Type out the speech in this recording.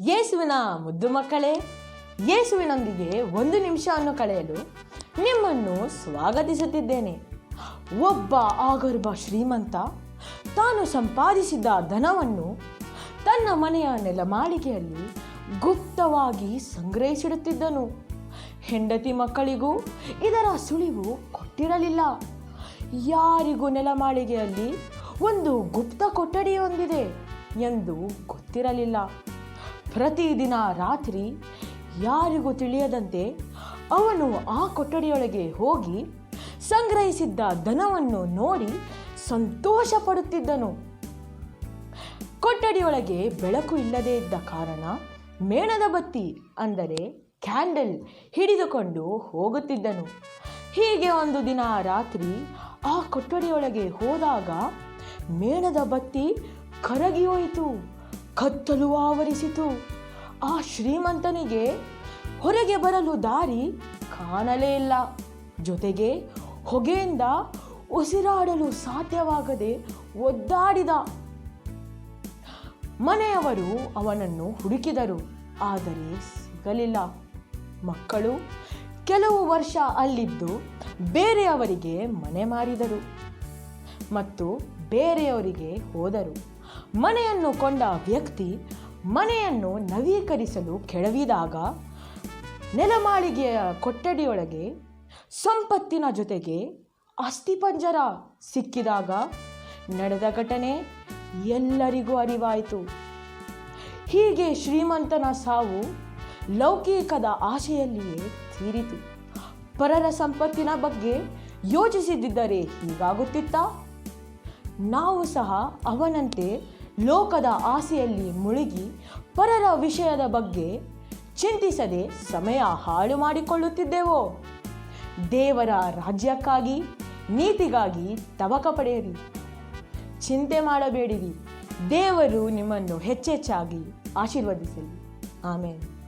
ಯೇಸುವಿನ ಮುದ್ದು ಮಕ್ಕಳೇ, ಯೇಸುವಿನೊಂದಿಗೆ ಒಂದು ನಿಮಿಷವನ್ನು ಕಳೆಯಲು ನಿಮ್ಮನ್ನು ಸ್ವಾಗತಿಸುತ್ತಿದ್ದೇನೆ. ಒಬ್ಬ ಆಗರ್ಭ ಶ್ರೀಮಂತ, ತಾನು ಸಂಪಾದಿಸಿದ ಧನವನ್ನು ತನ್ನ ಮನೆಯ ನೆಲಮಾಳಿಗೆಯಲ್ಲಿ ಗುಪ್ತವಾಗಿ ಸಂಗ್ರಹಿಸಿಡುತ್ತಿದ್ದನು. ಹೆಂಡತಿ ಮಕ್ಕಳಿಗೂ ಇದರ ಸುಳಿವು ಕೊಟ್ಟಿರಲಿಲ್ಲ. ಯಾರಿಗೂ ನೆಲಮಾಳಿಗೆಯಲ್ಲಿ ಒಂದು ಗುಪ್ತ ಕೊಠಡಿ ಹೊಂದಿದೆ ಎಂದು ಗೊತ್ತಿರಲಿಲ್ಲ. ಪ್ರತಿದಿನ ರಾತ್ರಿ ಯಾರಿಗೂ ತಿಳಿಯದಂತೆ ಅವನು ಆ ಕೊಠಡಿಯೊಳಗೆ ಹೋಗಿ ಸಂಗ್ರಹಿಸಿದ್ದ ಧನವನ್ನು ನೋಡಿ ಸಂತೋಷ ಪಡುತ್ತಿದ್ದನು ಕೊಠಡಿಯೊಳಗೆ ಬೆಳಕು ಇಲ್ಲದೇ ಇದ್ದ ಕಾರಣ ಮೇಣದ ಬತ್ತಿ ಅಂದರೆ ಕ್ಯಾಂಡಲ್ ಹಿಡಿದುಕೊಂಡು ಹೋಗುತ್ತಿದ್ದನು. ಹೀಗೆ ಒಂದು ದಿನ ರಾತ್ರಿ ಆ ಕೊಠಡಿಯೊಳಗೆ ಹೋದಾಗ ಮೇಣದ ಬತ್ತಿ ಕರಗಿ ಹೋಯಿತು. ಕತ್ತಲು ಆವರಿಸಿತು. ಆ ಶ್ರೀಮಂತನಿಗೆ ಹೊರಗೆ ಬರಲು ದಾರಿ ಕಾಣಲೇ ಇಲ್ಲ. ಜೊತೆಗೆ ಹೊಗೆಯಿಂದ ಉಸಿರಾಡಲು ಸಾಧ್ಯವಾಗದೆ ಒದ್ದಾಡಿದ. ಮನೆಯವರು ಅವನನ್ನು ಹುಡುಕಿದರು, ಆದರೆ ಸಿಗಲಿಲ್ಲ. ಮಕ್ಕಳು ಕೆಲವು ವರ್ಷ ಅಲ್ಲಿದ್ದು ಬೇರೆಯವರಿಗೆ ಮನೆ ಮಾರಿದರು ಮತ್ತು ಬೇರೆಯವರಿಗೆ ಹೋದರು. ಮನೆಯನ್ನು ಕೊಂಡ ವ್ಯಕ್ತಿ ಮನೆಯನ್ನು ನವೀಕರಿಸಲು ಕೆಡವಿದಾಗ ನೆಲಮಾಳಿಗೆಯ ಕೊಠಡಿಯೊಳಗೆ ಸಂಪತ್ತಿನ ಜೊತೆಗೆ ಅಸ್ಥಿಪಂಜರ ಸಿಕ್ಕಿದಾಗ ನಡೆದ ಘಟನೆ ಎಲ್ಲರಿಗೂ ಅರಿವಾಯಿತು. ಹೀಗೆ ಶ್ರೀಮಂತನ ಸಾವು ಲೌಕಿಕದ ಆಶೆಯಲ್ಲಿಯೇ ತೀರಿತು. ಪರರ ಸಂಪತ್ತಿನ ಬಗ್ಗೆ ಯೋಚಿಸಿದ್ದರೆ ಹೀಗಾಗುತ್ತಿತ್ತಾ? ನಾವು ಸಹ ಅವನಂತೆ ಲೋಕದ ಆಸೆಯಲ್ಲಿ ಮುಳುಗಿ ಪರರ ವಿಷಯದ ಬಗ್ಗೆ ಚಿಂತಿಸದೆ ಸಮಯ ಹಾಳು ಮಾಡಿಕೊಳ್ಳುತ್ತಿದ್ದೆವೋ? ದೇವರ ರಾಜ್ಯಕ್ಕಾಗಿ, ನೀತಿಗಾಗಿ ತವಕ ಪಡೆಯಿರಿ. ಚಿಂತೆ ಮಾಡಬೇಡಿರಿ. ದೇವರು ನಿಮ್ಮನ್ನು ಹೆಚ್ಚೆಚ್ಚಾಗಿ ಆಶೀರ್ವದಿಸಲಿ. ಆಮೇಲೆ